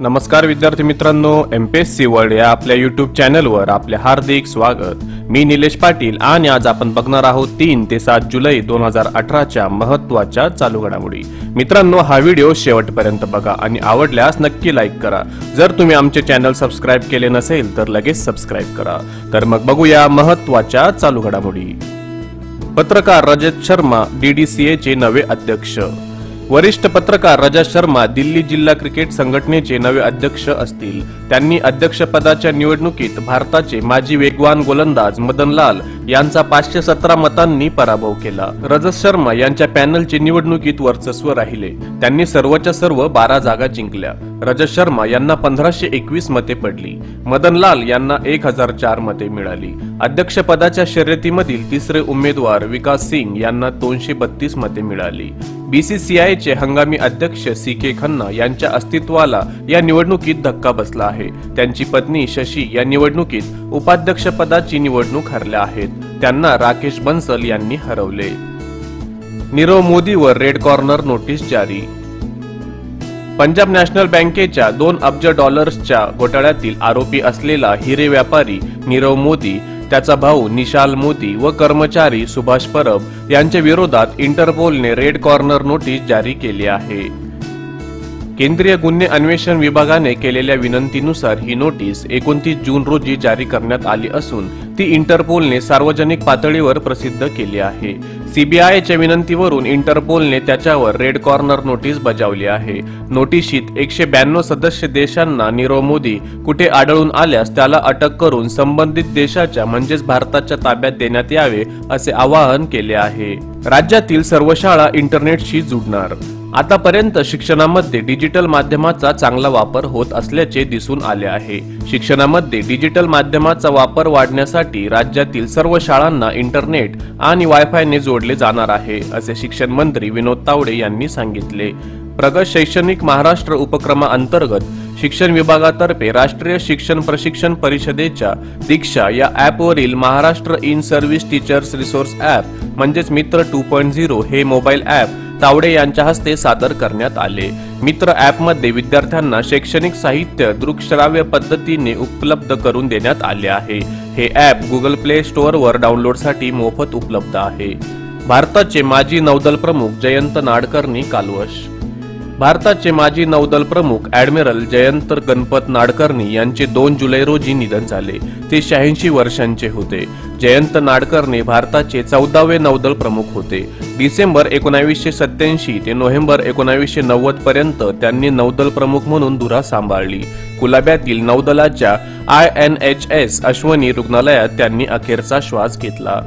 नमस्कार विद्यार्थी मित्रांनो M P S C world या आपल्या युट्यूब चॅनलवर आपले हार्दिक स्वागत. मी निलेश पाटील आणि आज आपण बघणार आहोत तीन ते सात जुलै दोन हजार अठराच्या महत्त्वाच्या चालू घडामोडी. मित्रांनो हा व्हिडिओ शेवटपर्यंत बघा आणि आवडल्यास नक्की लाईक करा. जर तुम्ही आमचे चॅनल सबस्क्राईब केले नसेल तर लगेच सबस्क्राईब करा. तर मग बघूया महत्त्वाच्या चालू घडामोडी. पत्रकार रजत शर्मा डीडीसीए चे नवे अध्यक्ष. वरिष्ठ पत्रकार रजत शर्मा दिल्ली जिल्हा क्रिकेट संघटनेचे नवे अध्यक्ष असतील. त्यांनी अध्यक्षपदाच्या निवडणुकीत भारताचे माजी वेगवान गोलंदाज मदन लाल यांचा पाचशे सतरा मतांनी पराभव केला. रजत शर्मा यांच्या पॅनलचे निवडणुकीत वर्चस्व राहिले. त्यांनी सर्वच्या सर्व बारा जागा जिंकल्या. रजत शर्मा यांना पंधराशे एकवीस मते पडली. मदन लाल यांना एक हजार चार मते मिळाली. अध्यक्षपदाच्या शर्यतीमधील तिसरे उमेदवार विकास सिंग यांना दोनशे बत्तीस मते मिळाली. बीसीसीआयचे हंगामी अध्यक्ष सी के खन्ना यांच्या अस्तित्वाला या निवडणुकीत धक्का बसला आहे. त्यांची पत्नी शशी या निवडणुकीत उपाध्यक्षपदाची निवडणूक हरल्या आहेत. त्यांना राकेश बन्सल यांनी हरवले. नीरव मोदीवर रेड कॉर्नर नोटीस जारी. पंजाब नॅशनल बँकेच्या दोन अब्ज डॉलर्सच्या घोटाळ्यातील आरोपी असलेला हिरे व्यापारी नीरव मोदी त्याचा भाऊ निशाल मोदी व कर्मचारी सुभाष परब यांच्या विरोधात इंटरपोलने रेड कॉर्नर नोटीस जारी केली आहे. केंद्रीय गुन्हे अन्वेषण विभागाने केलेल्या विनंतीनुसार ही नोटीस एकोणतीस जून रोजी जारी करण्यात आली असून ती इंटरपोलने सार्वजनिक पातळीवर प्रसिद्ध केली आहे. सीबीआयच्या विनंतीवरून इंटरपोलने त्याच्यावर रेड कॉर्नर नोटीस बजावली आहे. नोटिशीत एकशे ब्याण्णव सदस्य देशांना नीरव मोदी कुठे आढळून आल्यास त्याला अटक करून संबंधित देशाच्या म्हणजेच भारताच्या ताब्यात देण्यात यावे असे आवाहन केले आहे. राज्यातील सर्व शाळा इंटरनेटशी जुडणार. आतापर्यंत शिक्षणामध्ये डिजिटल माध्यमाचा चांगला वापर होत असल्याचे दिसून आले आहे. शिक्षणामध्ये डिजिटल माध्यमाचा वापर वाढण्यासाठी राज्यातील सर्व शाळांना इंटरनेट आणि वायफायने जोड जोडले जाणार आहे असे शिक्षण मंत्री विनोद तावडे यांनी सांगितले. प्रगत शैक्षणिक महाराष्ट्र उपक्रमाअंतर्गत शिक्षण विभागातर्फे राष्ट्रीय शिक्षण प्रशिक्षण परिषदेच्या दीक्षा या ॲपवरील Maharashtra in service teachers resource app म्हणजेच मित्र टू पॉईंट झिरो हे मोबाईल ॲप तावडे यांच्या हस्ते सादर करण्यात आले. मित्र ॲपमध्ये विद्यार्थ्यांना शैक्षणिक साहित्य दृकश्राव्य पद्धतीने उपलब्ध करून देण्यात आले आहे. हे ॲप गुगल प्ले स्टोअरवर डाउनलोडसाठी मोफत उपलब्ध आहे. भारताचे माजी नौदल प्रमुख जयंत नाडकर्णी कालवश. भारताचे माजी नौदल प्रमुख ॲडमिरल जयंत गणपत नाडकर्णी यांचे दोन जुलै रोजी निधन झाले. ते शहाऐंशी वर्षांचे होते. जयंत नाडकर्णी भारताचे चौदावे नौदल प्रमुख होते. डिसेंबर एकोणावीसशे सत्याऐंशी ते नोव्हेंबर एकोणावीसशे नव्वद पर्यंत त्यांनी नौदल प्रमुख म्हणून धुरा सांभाळली. कुलाब्यातील नौदलाच्या I N H S Ashwini रुग्णालयात त्यांनी अखेरचा श्वास घेतला.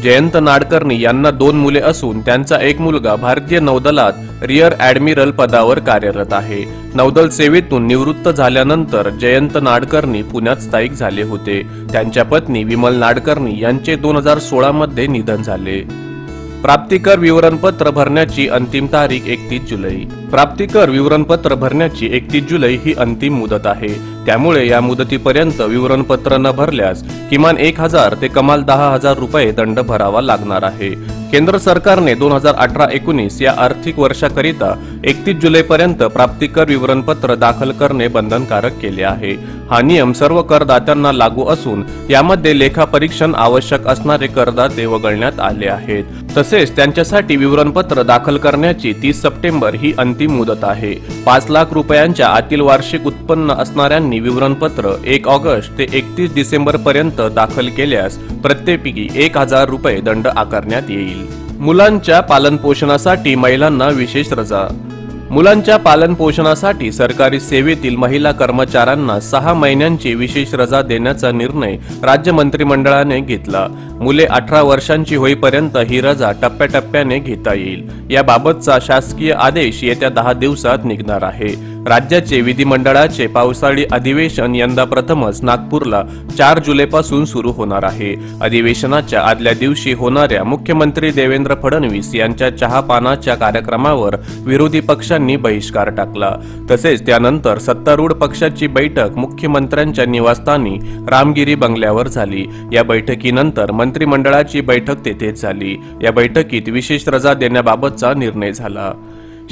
जयंत नाडकर्णी यांना दोन मुले असून त्यांचा एक मुलगा भारतीय नौदलात रिअर ॲडमिरल पदावर कार्यरत आहे. नौदल सेवेतून निवृत्त झाल्यानंतर जयंत नाडकर्णी पुण्यात स्थायिक झाले होते. त्यांच्या पत्नी विमल नाडकर्णी यांचे दोन हजार सोळा मध्ये निधन झाले. प्राप्तिकर विवरणपत्र भरण्याची अंतिम तारीख एकतीस जुलै. प्राप्तिकर विवरणपत्र भरण्याची एकतीस जुलै ही अंतिम मुदत आहे. त्यामुळे या मुदतीपर्यंत विवरणपत्र न भरल्यास किमान एक हजार ते कमाल दहा हजार रुपये दंड भरावा लागणार आहे. केंद्र सरकारने दोन हजार अठरा एकोणीस या आर्थिक वर्षाकरिता एकतीस जुलैपर्यंत प्राप्तिकर विवरणपत्र दाखल करणे बंधनकारक केले आहे. हा नियम सर्व करदात्यांना लागू असून यामध्ये लेखापरीक्षण आवश्यक असणारे करदाते वगळण्यात आले आहेत. तसेच त्यांच्यासाठी विवरणपत्र दाखल करण्याची तीस सप्टेंबर ही अंतिम मुदत आहे. पाच लाख रुपयांच्या आतील वार्षिक उत्पन्न असणाऱ्यांनी विवरणपत्र एक ऑगस्ट ते एकतीस डिसेंबर पर्यंत दाखल केल्यास प्रत्येकी एक हजार रुपये दंड आकारण्यात येईल. मुलांच्या पालनपोषणासाठी महिलांना विशेष रजा. मुलांच्या पालनपोषणासाठी सरकारी सेवेतील महिला कर्मचाऱ्यांना सहा महिन्यांची विशेष रजा देण्याचा निर्णय राज्य मंत्रिमंडळाने घेतला. मुले अठरा वर्षांची होईपर्यंत ही रजा टप्प्याटप्प्याने घेता येईल. याबाबतचा शासकीय आदेश येत्या दहा दिवसात निघणार आहे. राज्याचे विधिमंडळाचे पावसाळी अधिवेशन यंदा प्रथमच नागपूरला चार जुलैपासून सुरू होणार आहे. अधिवेशनाच्या आदल्या दिवशी होणाऱ्या मुख्यमंत्री देवेंद्र फडणवीस यांच्या चहापानाच्या कार्यक्रमावर विरोधी पक्षांनी बहिष्कार टाकला. तसेच त्यानंतर सत्तारूढ पक्षाची बैठक मुख्यमंत्र्यांच्या निवासस्थानी रामगिरी बंगल्यावर झाली. या बैठकीनंतर मंत्रिमंडळाची बैठक तेथेच झाली. या बैठकीत विशेष रजा देण्याबाबतचा निर्णय झाला.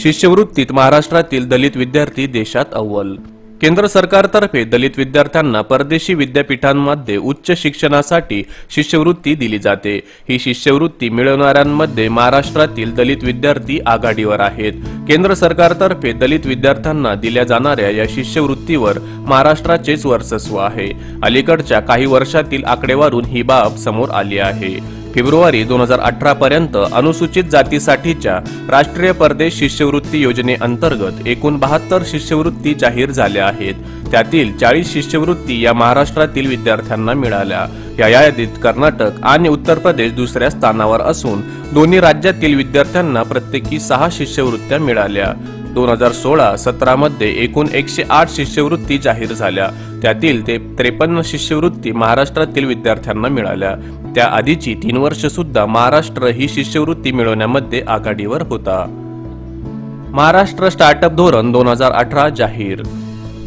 शिष्यवृत्तीत महाराष्ट्रातील दलित विद्यार्थी देशात अव्वल. केंद्र सरकारतर्फे दलित विद्यार्थ्यांना परदेशी विद्यापीठांमध्ये उच्च शिक्षणासाठी शिष्यवृत्ती दिली जाते. ही शिष्यवृत्ती मिळवणाऱ्यांमध्ये महाराष्ट्रातील दलित विद्यार्थी आघाडीवर आहेत. केंद्र सरकारतर्फे दलित विद्यार्थ्यांना दिल्या जाणाऱ्या या शिष्यवृत्तीवर महाराष्ट्राचेच वर्चस्व आहे. अलीकडच्या काही वर्षातील आकडेवारून ही बाब समोर आली आहे. फेब्रुवारी दोन हजार अठरा पर्यंत अनुसूचित जातीसाठीच्या राष्ट्रीय परदेश शिष्यवृत्ती योजनेअंतर्गत एकूण बहात्तर शिष्यवृत्ती जाहीर झाल्या आहेत. त्यातील चाळीस शिष्यवृत्ती या महाराष्ट्रातील विद्यार्थ्यांना मिळाल्या. या यादीत कर्नाटक आणि उत्तर प्रदेश दुसऱ्या स्थानावर असून दोन्ही राज्यातील विद्यार्थ्यांना प्रत्येकी सहा शिष्यवृत्त्या मिळाल्या. दोन हजार सोळा सतरामध्ये एकूण एकशे आठ शिष्यवृत्ती जाहीर झाल्या. त्यातील ते त्रेपन्न शिष्यवृत्ती महाराष्ट्रातील विद्यार्थ्यांना मिळाल्या. त्या आधीची तीन वर्ष सुद्धा महाराष्ट्र ही शिष्यवृत्ती मिळवण्यामध्ये आघाडीवर होता. महाराष्ट्र स्टार्टअप धोरण दोन हजार अठरा जाहीर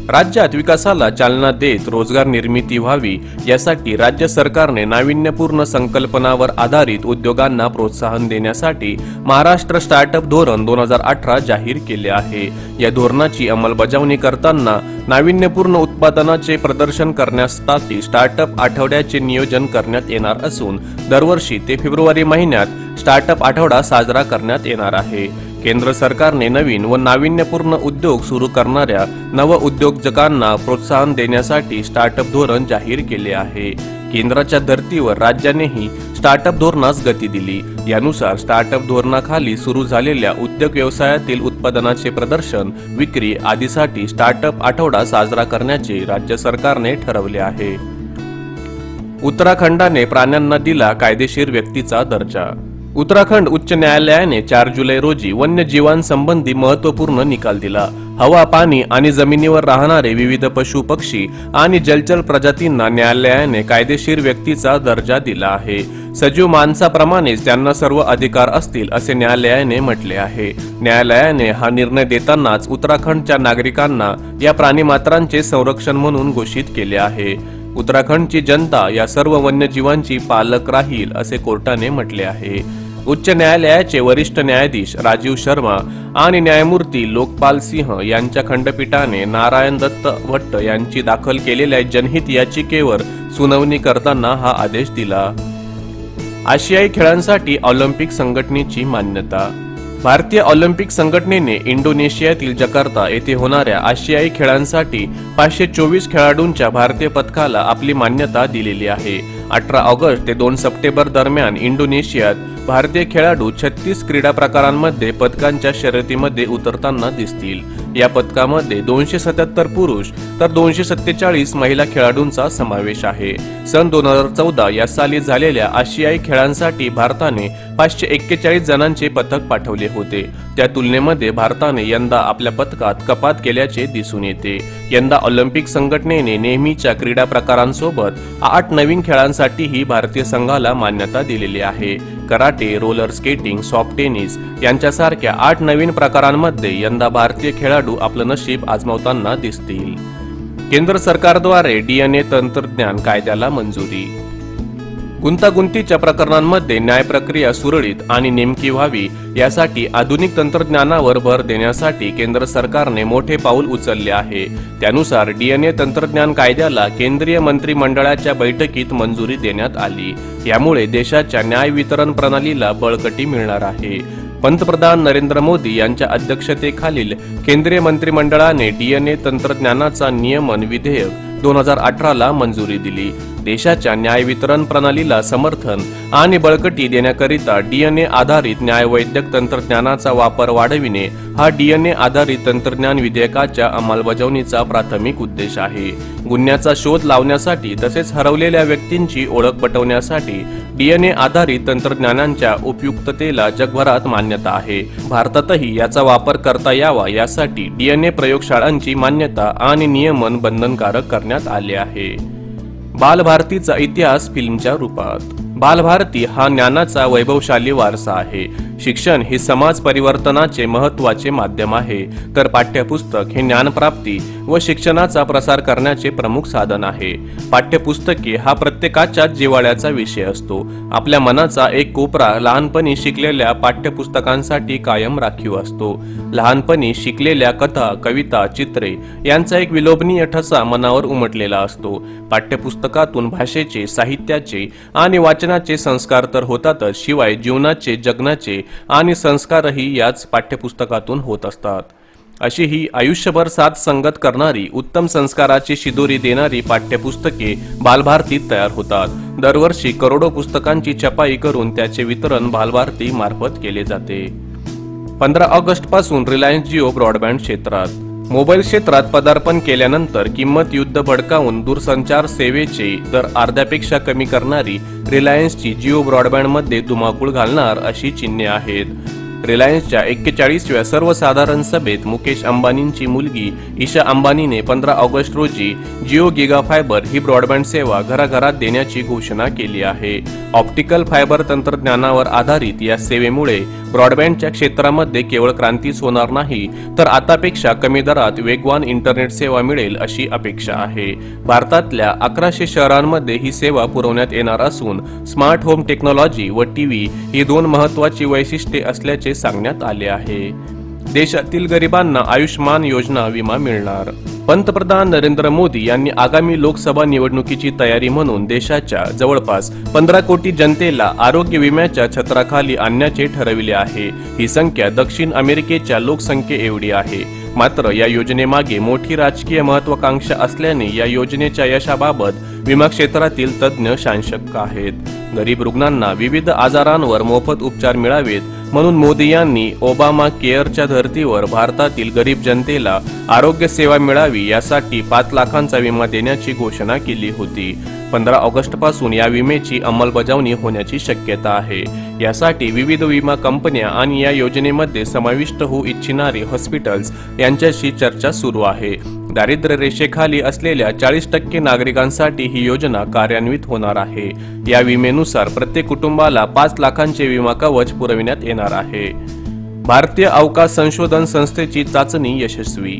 राज्यात विकासाला चालना देत रोजगार निर्मिती व्हावी यासाठी राज्य सरकारने नाविन्यपूर्ण संकल्पनावर आधारित उद्योगांना प्रोत्साहन देण्यासाठी महाराष्ट्र स्टार्टअप धोरण दोन हजार अठरा जाहीर केले आहे. या धोरणाची अंमलबजावणी करताना नाविन्यपूर्ण उत्पादनाचे प्रदर्शन करण्यासाठी स्टार्टअप आठवड्याचे नियोजन करण्यात येणार असून दरवर्षी ते फेब्रुवारी महिन्यात स्टार्टअप आठवडा साजरा करण्यात येणार आहे. केंद्र सरकारने नवीन व नाविन्यपूर्ण उद्योग सुरू करणाऱ्या नव उद्योजकांना प्रोत्साहन देण्यासाठी स्टार्टअप धोरण जाहीर केले आहे. केंद्राच्या धर्तीवर राज्यानेही स्टार्टअप धोरणास गती दिली. यानुसार स्टार्टअप धोरणाखाली सुरू झालेल्या उद्योग व्यवसायातील उत्पादनाचे प्रदर्शन विक्री आदीसाठी स्टार्टअप आठवडा साजरा करण्याचे राज्य सरकारने ठरवले आहे. उत्तराखंडाने प्राण्यांना दिला कायदेशीर व्यक्तीचा दर्जा. उत्तराखंड उच्च न्यायालयाने चार जुलै रोजी वन्यजीवांसंबंधी महत्त्वपूर्ण निकाल दिला. हवा पाणी आणि जमिनीवर राहणारे विविध पशु पक्षी आणि जलचर प्रजातींना न्यायालयाने कायदेशीर व्यक्तीचा दर्जा दिला आहे. सजीव माणसाप्रमाणेच त्यांना सर्व अधिकार असतील असे न्यायालयाने म्हटले आहे. न्यायालयाने हा निर्णय देतानाच उत्तराखंडच्या नागरिकांना या प्राणीमात्रांचे संरक्षण म्हणून घोषित केले आहे. उत्तराखंडची जनता या सर्व वन्यजीवांची पालक राहील असे कोर्टाने म्हटले आहे. उच्च न्यायालयाचे वरिष्ठ न्यायाधीश राजीव शर्मा आणि न्यायमूर्ती लोकपाल सिंह यांच्या खंडपीठाने नारायण दत्त भट्ट यांची दाखल केलेल्या जनहित याचिकेवर सुनावणी करताना हा आदेश दिला. आशियाई खेळांसाठी ऑलिम्पिक संघटनेची मान्यता. भारतीय ऑलिम्पिक संघटनेने इंडोनेशियातील जकार्ता येथे होणाऱ्या आशियाई खेळांसाठी पाचशे चोवीस खेळाडूंच्या भारतीय पथकाला आपली मान्यता दिलेली आहे. अठरा ऑगस्ट ते दोन सप्टेंबर दरम्यान इंडोनेशियात भारतीय खेळाडू छत्तीस क्रीडा प्रकारांमध्ये पदकांच्या शर्यतीमध्ये उतरताना दिसतील. या पदकामध्ये दोनशे सत्याहत्तर पुरुष तर दोनशे सत्तेचाळीस महिला खेळाडूंचा समावेश आहे. सन दोन हजार चौदा या साली झालेल्या आशियाई खेळांसाठी भारताने पाचशे एक्केचाळीस जणांचे पथक पाठवले होते. त्या तुलनेमध्ये भारताने यंदा आपल्या पथकात कपात केल्याचे दिसून येते. यंदा ऑलिम्पिक संघटनेने नेहमीच्या क्रीडा प्रकारांसोबत आठ नवीन खेळांसाठीही भारतीय संघाला मान्यता दिलेली आहे. Karate roller skating soft tennis यांच्यासारख्या आठ नवीन प्रकारांमध्ये यंदा भारतीय खेळाडू आपलं नशीब आजमावताना दिसतील. केंद्र सरकारद्वारे डीएनए तंत्रज्ञान कायद्याला मंजुरी गुंतागुंतीच्या प्रकरणांमध्ये न्याय प्रक्रिया सुरळीत आणि नेमकी व्हावी यासाठी आधुनिक तंत्रज्ञानावर भर देण्यासाठी केंद्र सरकारने मोठे पाऊल उचलले आहे. त्यानुसार डीएनए तंत्रज्ञान कायद्याला केंद्रीय मंत्रिमंडळाच्या बैठकीत मंजुरी देण्यात आली. यामुळे देशाच्या न्याय वितरण प्रणालीला बळकटी मिळणार आहे. पंतप्रधान नरेंद्र मोदी यांच्या अध्यक्षतेखालील केंद्रीय मंत्रिमंडळाने डीएनए तंत्रज्ञानाचा नियमन विधेयक दोन हजार अठराला मंजुरी दिली. देशाच्या न्याय वितरण प्रणालीला समर्थन आणि बळकटी देण्याकरिता डीएनए आधारित न्यायवैद्यक तंत्रज्ञानाचा वापर वाढविणे हा डीएनए आधारित तंत्रज्ञान विधेयकाच्या अंमलबजावणीचा प्राथमिक उद्देश आहे. गुन्ह्याचा शोध लावण्यासाठी तसेच हरवलेल्या व्यक्तींची ओळख पटवण्यासाठी डीएनए आधारित तंत्रज्ञानांच्या उपयुक्ततेला जगभरात मान्यता आहे. भारतातही याचा वापर करता यावा यासाठी डीएनए प्रयोगशाळांची मान्यता आणि नियमन बंधनकारक करण्यात आले आहे. बालभारतीचा इतिहास फिल्मच्या रूपात. बालभारती हा ज्ञानाचा वैभवशाली वारसा आहे. शिक्षण हे समाज परिवर्तनाचे महत्त्वाचे माध्यम आहे. तर पाठ्यपुस्तक हे ज्ञानप्राप्ती व शिक्षणाचा प्रसार करण्याचे प्रमुख साधन आहे. पाठ्यपुस्तके हा प्रत्येकाच्या जिवाळ्याचा विषय असतो. आपल्या मनाचा एक कोपरा लहानपणी शिकलेल्या पाठ्यपुस्तकांसाठी कायम राखीव असतो. लहानपणी शिकलेल्या कथा कविता चित्रे यांचा एक विलोभनीय ठसा मनावर उमटलेला असतो. पाठ्यपुस्तकातून भाषेचे साहित्याचे आणि वाचनाचे संस्कार तर होतातच शिवाय जीवनाचे जगण्याचे आणि संस्कारही याच पाठ्यपुस्तकातून होत असतात. अशी ही आयुष्यभर साथ संगत करणारी उत्तम संस्काराची शिदोरी देणारी पाठ्यपुस्तके बालभारतीत तयार होतात. दरवर्षी करोडो पुस्तकांची छपाई करून त्याचे वितरण बालभारती मार्फत केले जाते. पंधरा ऑगस्टपासून रिलायन्स जिओ ब्रॉडबँड क्षेत्रात. मोबाईल क्षेत्रात पदार्पण केल्यानंतर किंमत युद्ध भडकावून दूरसंचार सेवेचे दर अर्ध्यापेक्षा कमी करणारी रिलायन्सची जिओ ब्रॉडबँडमध्ये धुमाकूळ घालणार अशी चिन्हे आहेत. रिलायन्सच्या एक्केचाळीसव्या सर्वसाधारण सभेत मुकेश अंबानींची मुलगी ईशा अंबानीने पंधरा ऑगस्ट रोजी जिओ गिगा फायबर ही ब्रॉडबँड सेवा घराघरात देण्याची घोषणा केली आहे. ऑप्टिकल फायबर तंत्रज्ञानावर आधारित या सेवेमुळे ब्रॉडबँडच्या क्षेत्रामध्ये केवळ क्रांतीच होणार नाही तर आतापेक्षा कमी दरात वेगवान इंटरनेट सेवा मिळेल अशी अपेक्षा आहे. भारतातल्या अकराशे शहरांमध्ये ही सेवा पुरवण्यात येणार असून स्मार्ट होम टेक्नॉलॉजी व टीव्ही ही दोन महत्वाची वैशिष्ट्ये असल्याचे सांगण्यात आले आहे. देशातील गरिबांना आयुष्मान योजना विमा मिळणार. पंतप्रधान नरेंद्र मोदी यांनी आगामी लोकसभा निवडणुकीची तयारी म्हणून देशाच्या जवळपास पंधरा कोटी जनतेला आरोग्य विम्याच्या छत्राखाली आणण्याचे ठरविले आहे. ही संख्या दक्षिण अमेरिकेच्या लोकसंख्ये एवढी आहे. मात्र या योजनेमागे मोठी राजकीय महत्वाकांक्षा असल्याने या योजनेच्या यशाबाबत विमा क्षेत्रातील तज्ज्ञ शांशक आहेत. गरीब रुग्णांना विविध आजारांवर मोफत उपचार मिळावेत म्हणून मोदी यांनी ओबामा केअरच्या धर्तीवर भारतातील गरीब जनतेला आरोग्य सेवा मिळावी यासाठी पाच लाखांचा विमा देण्याची घोषणा केली होती. पंधरा ऑगस्टपासून या विमेची अंमलबजावणी होण्याची शक्यता आहे. यासाठी विविध विमा कंपन्या आणि या योजनेमध्ये समाविष्ट होऊ इच्छिणारे हॉस्पिटल्स यांच्याशी चर्चा सुरू आहे. दारिद्र्य रेषेखाली असलेल्या चाळीस टक्के नागरिकांसाठी ही योजना कार्यान्वित होणार आहे. या विमेनुसार प्रत्येक कुटुंबाला पाच लाखांचे विमा कवच पुरविण्यात येणार आहे. भारतीय अवकाश संशोधन संस्थेची चाचणी यशस्वी.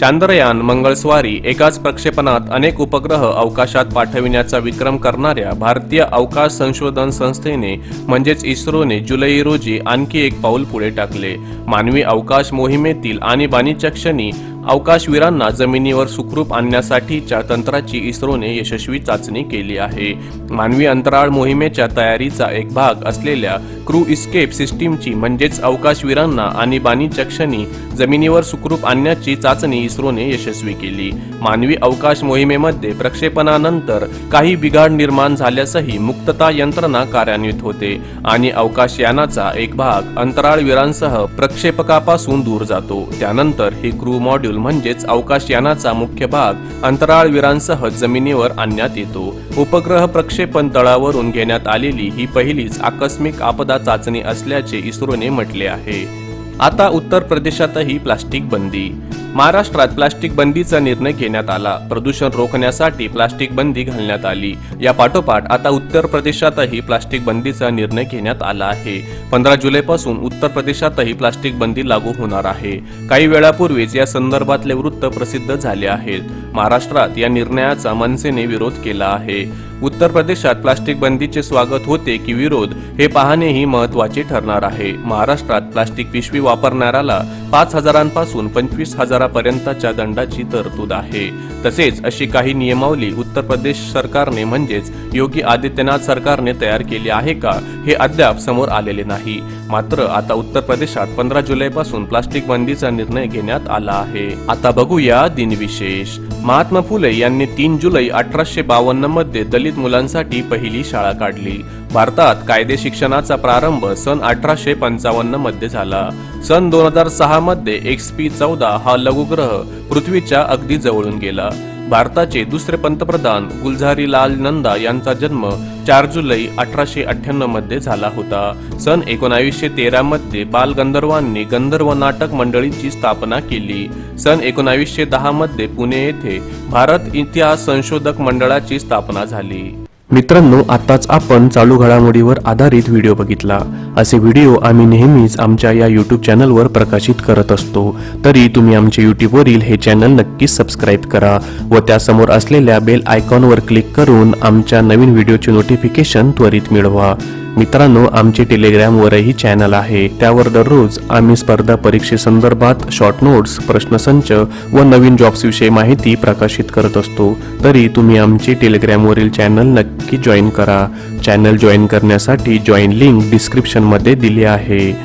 चांद्रयान मंगळस्वारी एकाच प्रक्षेपणात अनेक उपग्रह अवकाशात पाठविण्याचा विक्रम करणाऱ्या भारतीय अवकाश संशोधन संस्थेने म्हणजेच इस्रोने जुलै रोजी आणखी एक पाऊल पुढे टाकले. मानवी अवकाश मोहिमेतील आणीबाणीच्या क्षणी अवकाशवीरांना जमिनीवर सुखरूप आणण्यासाठीच्या तंत्राची इस्रोने यशस्वी चाचणी केली आहे. मानवी अंतराळ मोहिमेच्या तयारीचा एक भाग असलेल्या क्रू इस्केप सिस्टीमची म्हणजेच अवकाशवीरांना आणीबाणीच्या क्षणी जमिनीवर सुखरूप आणण्याची चाचणी इस्रोने यशस्वी केली. मानवी अवकाश मोहिमेमध्ये प्रक्षेपणानंतर काही बिघाड निर्माण झाल्यासही मुक्तता यंत्रणा कार्यान्वित होते आणि अवकाशयानाचा एक भाग अंतराळवीरांसह प्रक्षेपकापासून दूर जातो. त्यानंतर हे क्रू मॉड्यूल म्हणजेच अवकाशयानाचा मुख्य भाग अंतराळवीरांसह जमिनीवर आणण्यात येतो. उपग्रह प्रक्षेपण तळावरून घेण्यात आलेली ही पहिलीच आकस्मिक आपदा चाचणी असल्याचे इस्रोने म्हटले आहे. आता उत्तर प्रदेशातही प्लास्टिक बंदी. महाराष्ट्रात प्लास्टिक बंदीचा निर्णय घेण्यात आला. प्रदूषण रोखण्यासाठी प्लास्टिक बंदी घालण्यात आली. या पाठोपाठ आता उत्तर प्रदेशातही प्लास्टिक बंदीचा निर्णय घेण्यात आला आहे. पंधरा जुलैपासून उत्तर प्रदेशातही प्लास्टिक बंदी लागू होणार आहे. काही वेळापूर्वीच या संदर्भातले वृत्त प्रसिद्ध झाले आहेत. महाराष्ट्रात या निर्णयाचा मनसेने विरोध केला आहे. उत्तर प्रदेशात प्लास्टिक बंदीचे स्वागत होते की विरोध हे पाहणेही महत्त्वाचे ठरणार आहे. महाराष्ट्रात प्लास्टिक पिशवी वापरणाऱ्याला पाच हजारांपासून पंचवीस हजार हजारापर्यंतच्या दंडाची तरतूद आहे. तसेच अशी काही नियमावली उत्तर प्रदेश सरकारने म्हणजेच योगी आदित्यनाथ सरकारने तयार केली आहे का हे अद्याप समोर आलेले नाही. मात्र आता उत्तर प्रदेशात पंधरा जुलैपासून प्लास्टिक बंदीचा निर्णय घेण्यात आला आहे. आता बघूया दिनविशेष. महात्मा फुले यांनी तीन जुलै अठराशे बावन्नमध्ये दलित मुलांसाठी पहिली शाळा काढली. भारतात कायदे शिक्षणाचा प्रारंभ सन अठराशे पंचावन्नमध्ये झाला. सन दोन हजार सहा मध्ये एक्स पी चौदा हा लघुग्रह पृथ्वीच्या अगदी जवळून गेला. भारताचे दुसरे पंतप्रधान गुलझारीलाल नंदा यांचा जन्म चार जुलै अठराशे अठ्ठ्याण्णवमध्ये झाला होता. सन एकोणावीसशे तेरा मध्ये बाल गंधर्वांनी गंधर्व नाटक मंडळीची स्थापना केली. सन एकोणावीसशे दहा मध्ये पुणे येथे भारत इतिहास संशोधक मंडळाची स्थापना झाली. मित्रांनो आताच आपण चालू घडामोडीवर आधारित व्हिडिओ बघितला. असे व्हिडिओ आम्ही नेहमीच आमच्या या यूट्यूब चॅनलवर प्रकाशित करत असतो. तरी तुम्ही आमच्या यूट्यूबवरील हे चॅनल नक्कीच सबस्क्राईब करा व त्यासमोर असलेल्या बेल आयकॉनवर क्लिक करून आमच्या नवीन व्हिडिओचे नोटिफिकेशन त्वरित मिळवा. मित्रांनो आमचे टेलिग्रॅमवरही चॅनल आहे. त्यावर दररोज आम्ही स्पर्धा परीक्षेसंदर्भात शॉर्ट नोट्स प्रश्नसंच व नवीन जॉब्सविषयी माहिती प्रकाशित करत असतो. तरी तुम्ही आमचे टेलिग्रॅमवरील चॅनल नक्की जॉईन करा. चॅनल जॉईन करण्यासाठी जॉईन लिंक डिस्क्रिप्शनमध्ये दिली आहे.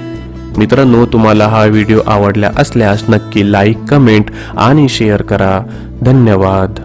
मित्रांनो तुम्हाला हा व्हिडिओ आवडला असल्यास नक्की लाईक कमेंट आणि शेअर करा. धन्यवाद.